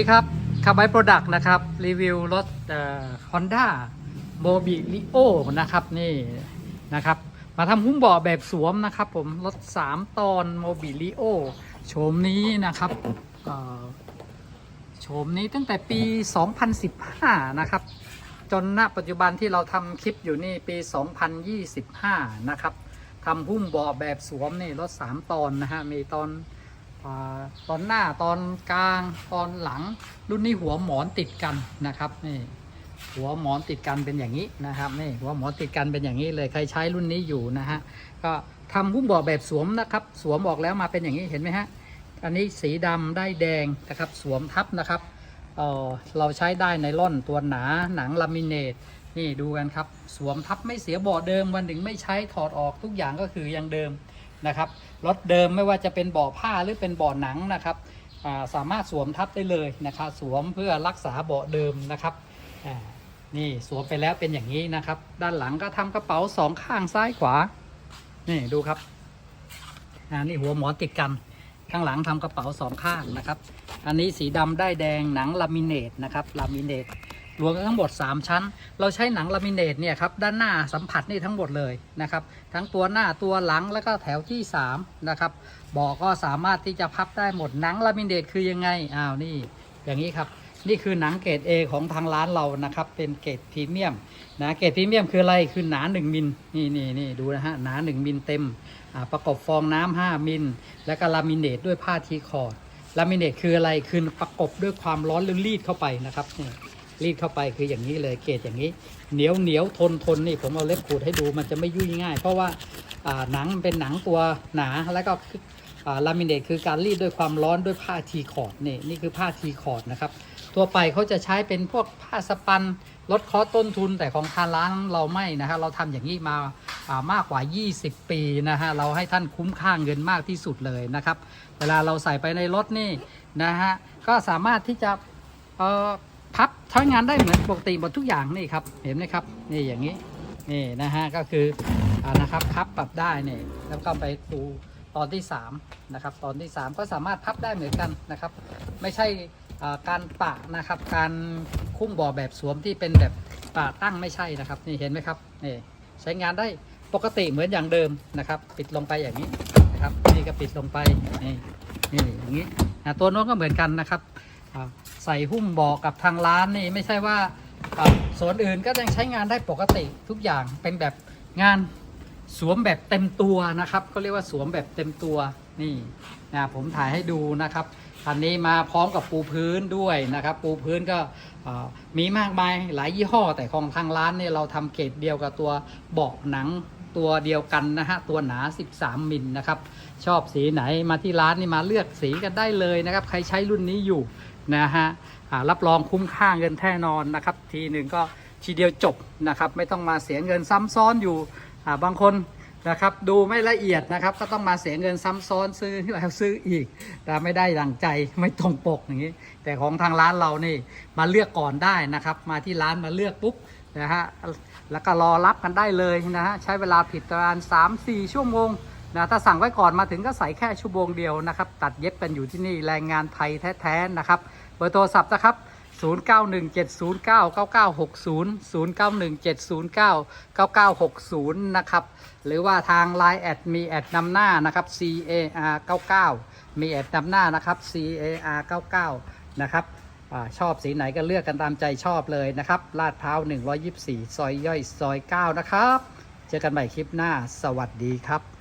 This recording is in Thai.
สวัสดีครับคาร์บายโปรดักต์นะครับ รีวิวรถฮอนด้าโมบิลิโอนะครับนี่นะครับ มาทำหุ้มเบาะแบบสวมนะครับผม รถ 3 ตอนโมบิลิโอโฉมนี้นะครับโฉมนี้ตั้งแต่ปี 2015 นะครับ จนณปัจจุบันที่เราทำคลิปอยู่นี่ปี 2025 นะครับทำหุ้มเบาะแบบสวมนี่รถ 3 ตอนนะฮะมีตอน ตอนหน้าตอนกลางตอนหลังรุ่นนี้หัวหมอนติดกันนะครับนี่หัวหมอนติดกันเป็นอย่างนี้นะครับนี่หัวหมอนติดกันเป็นอย่างนี้เลยใครใช้รุ่นนี้อยู่นะฮะก็ทำหุ้มเบาะแบบสวมนะครับ สวมออกแล้วมาเป็นอย่างนี้เห็นไหมฮะอันนี้สีดำได้แดงนะครับสวมทับนะครับเออเราใช้ได้ไนล่อนตัวหนาหนังลามิเนตนี่ดูกันครับ สวมทับไม่เสียเบาะเดิมวันหนึ่งไม่ใช้ถอดออกทุกอย่างก็คือยังเดิม นะครับรถเดิมไม่ว่าจะเป็นเบาะผ้าหรือเป็นเบาะหนังนะครับสามารถสวมทับได้เลยนะครับสวมเพื่อรักษาเบาะเดิมนะครับนี่สวมไปแล้วเป็นอย่างนี้นะครับ ด้านหลังก็ทำกระเป๋าสองข้างซ้ายขวานี่ดูครับอ่านี่หัวหมอนติดกัน ข้างหลังทำกระเป๋าสองข้างนะครับ อันนี้สีดำได้แดงหนังลามิเนตนะครับลามิเนต รวมกันทั้งหมด 3 ชั้น เราใช้หนังลามิเนตเนี่ยครับด้านหน้าสัมผัสนี่ทั้งหมดเลยนะครับ ทั้งตัวหน้าตัวหลังแล้วก็แถวที่3นะครับเบอกก็สามารถที่จะพับได้หมดหนังลามิเนตคือยังไงอ้าวนี่ อย่างนี้ครับนี่คือหนังเกรด A ของทางร้านเรานะครับ เป็นเกรดพรีเมียมนะเกรดพรีเมียมคืออะไรคือหนา 1 มิลนี่นี่นี่ดูนะฮะหนา 1 มิลเต็มประกอบฟองน้ำ5มิล แล้วก็ลามิเนตด้วยผ้าทีคอร์ดลามิเนตคืออะไรคือประกบด้วยความร้อนหรือรีดเข้าไปนะครับนี่ รีดเข้าไปคืออย่างนี้เลยเกรดอย่างนี้ เหนียวเหนียวทนทนนี่ผมเอาเล็บขูดให้ดูมันจะไม่ยุ่ยง่าย เพราะว่าหนังมันเป็นหนังตัวหนาแล้วก็ลามิเนตคือการรีดด้วยความร้อนด้วยผ้าทีคอร์ดนี่นี่คือผ้าทีคอร์ดนะครับทั่วไปเขาจะใช้เป็นพวกผ้าสปันลดคอสต้นทุนแต่ของทางร้านเราไม่นะฮะเราทำอย่างนี้มาามากกว่า 20 ปีนะฮะเราให้ท่านคุ้มค่าเงินมากที่สุดเลยนะครับ เวลาเราใส่ไปในรถนี่นะฮะก็สามารถที่จะเอ่อ พับใช้งานได้เหมือนปกติหมดทุกอย่างนี่ครับ เห็นไหมครับ นี่อย่างนี้ นี่นะฮะ ก็คืออ่านะครับ พับปรับได้เนี่ยแล้วก็ไปดูตอนที่3นะครับ ตอนที่ 3 ก็สามารถพับได้เหมือนกันนะครับ ไม่ใช่การปะนะครับ การคุ้มบ่อแบบสวมที่เป็นแบบปะตั้งไม่ใช่นะครับ นี่เห็นไหมครับ นี่ใช้งานได้ปกติเหมือนอย่างเดิมนะครับ ปิดลงไปอย่างนี้นะครับ นี่ก็ปิดลงไป นี่นี่อย่างนี้ตัวโน้นก็เหมือนกันนะครับ ใส่หุ้มบอกกับทางร้านนี่ไม่ใช่ว่าส่วนอื่นก็ยังใช้งานได้ปกติทุกอย่างเป็นแบบงานสวมแบบเต็มตัวนะครับก็เรียกว่าสวมแบบเต็มตัวนี่นะผมถ่ายให้ดูนะครับคันนี้มาพร้อมกับปูพื้นด้วยนะครับ ปูพื้นก็มีมากมายหลายยี่ห้อแต่ของทางร้านเนี่ยเราทำเกรดเดียวกับตัวเบาะหนัง ตัวเดียวกันนะฮะตัวหนา 13มิลนะครับชอบสีไหนมาที่ร้านนี่มาเลือกสีกันได้เลยนะครับ ใครใช้รุ่นนี้อยู่นะฮะรับรองคุ้มค่าเงินแน่นอนนะครับ ทีหนึ่งก็ทีเดียวจบนะครับ ไม่ต้องมาเสียเงินซ้ำซ้อนอยู่บางคนนะครับดูไม่ละเอียดนะครับ ก็ต้องมาเสียเงินซ้ำซ้อนซื้อแล้วซื้ออีกแต่ไม่ได้ดังใจไม่ตรงปกอย่างนี้ แต่ของทางร้านเรานี่มาเลือกก่อนได้นะครับ มาที่ร้านมาเลือกปุ๊บ นะฮะแล้วก็รอรับกันได้เลยนะฮะใช้เวลาผิดประมาณ3-4 ชั่วโมงนะถ้าสั่งไว้ก่อนมาถึงก็ใส่แค่ชั่วโมงเดียวนะครับ ตัดเย็บกันอยู่ที่นี่แรงงานไทยแท้ๆนะครับ เบอร์โทรศัพท์นะครับ 0917099960 0917099960 นะครับ หรือว่าทาง Line แอดมีแอดนำหน้านะครับ CAR 99 มีแอดนำหน้านะครับ CAR 99 นะครับ อชอบสีไหนก็เลือกกันตามใจชอบเลยนะครับลาดพร้าว 124 ซอยย่อยซอย 9 นะครับ เจอกันใหม่คลิปหน้า สวัสดีครับ